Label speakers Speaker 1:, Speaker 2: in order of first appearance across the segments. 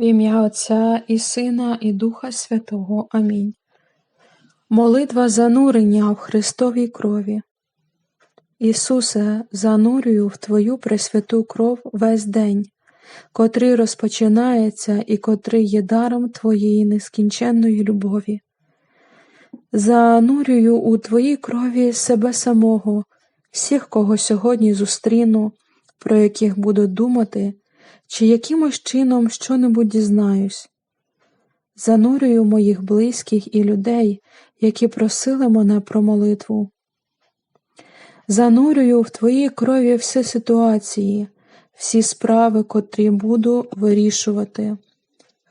Speaker 1: В ім'я Отця і Сина, і Духа Святого. Амінь. Молитва занурення в Христовій крові. Ісусе, занурюю в Твою пресвяту кров весь день, котрий розпочинається і котрий є даром Твоєї нескінченної любові. Занурюю у Твоїй крові себе самого, всіх, кого сьогодні зустріну, про яких буду думати, чи якимось чином що-небудь дізнаюсь. Занурюю моїх близьких і людей, які просили мене про молитву. Занурюю в Твоїй крові всі ситуації, всі справи, котрі буду вирішувати,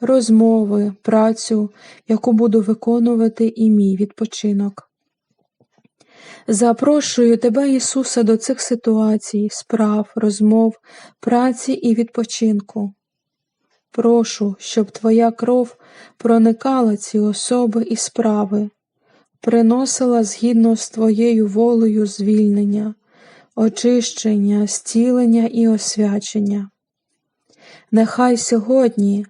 Speaker 1: розмови, працю, яку буду виконувати і мій відпочинок. Запрошую Тебе, Ісусе, до цих ситуацій, справ, розмов, праці і відпочинку. Прошу, щоб Твоя кров проникала ці особи і справи, приносила згідно з Твоєю волею звільнення, очищення, зцілення і освячення. Нехай сьогодні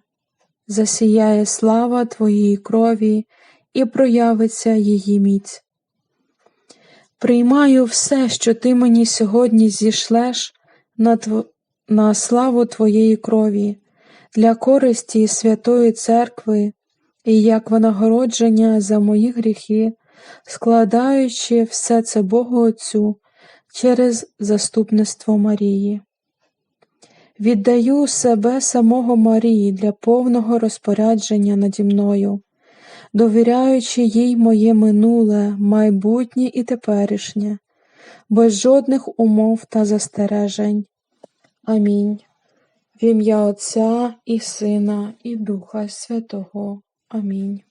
Speaker 1: засіяє слава Твоєї крові і проявиться її міць. Приймаю все, що ти мені сьогодні зішлеш на, тв... на славу Твоєї крові, для користі Святої Церкви і як винагородження за мої гріхи, складаючи все це Богу Отцю через заступництво Марії. Віддаю себе самого Марії для повного розпорядження наді мною довіряючи їй моє минуле, майбутнє і теперішнє, без жодних умов та застережень. Амінь. В ім'я Отця і Сина, і Духа Святого. Амінь.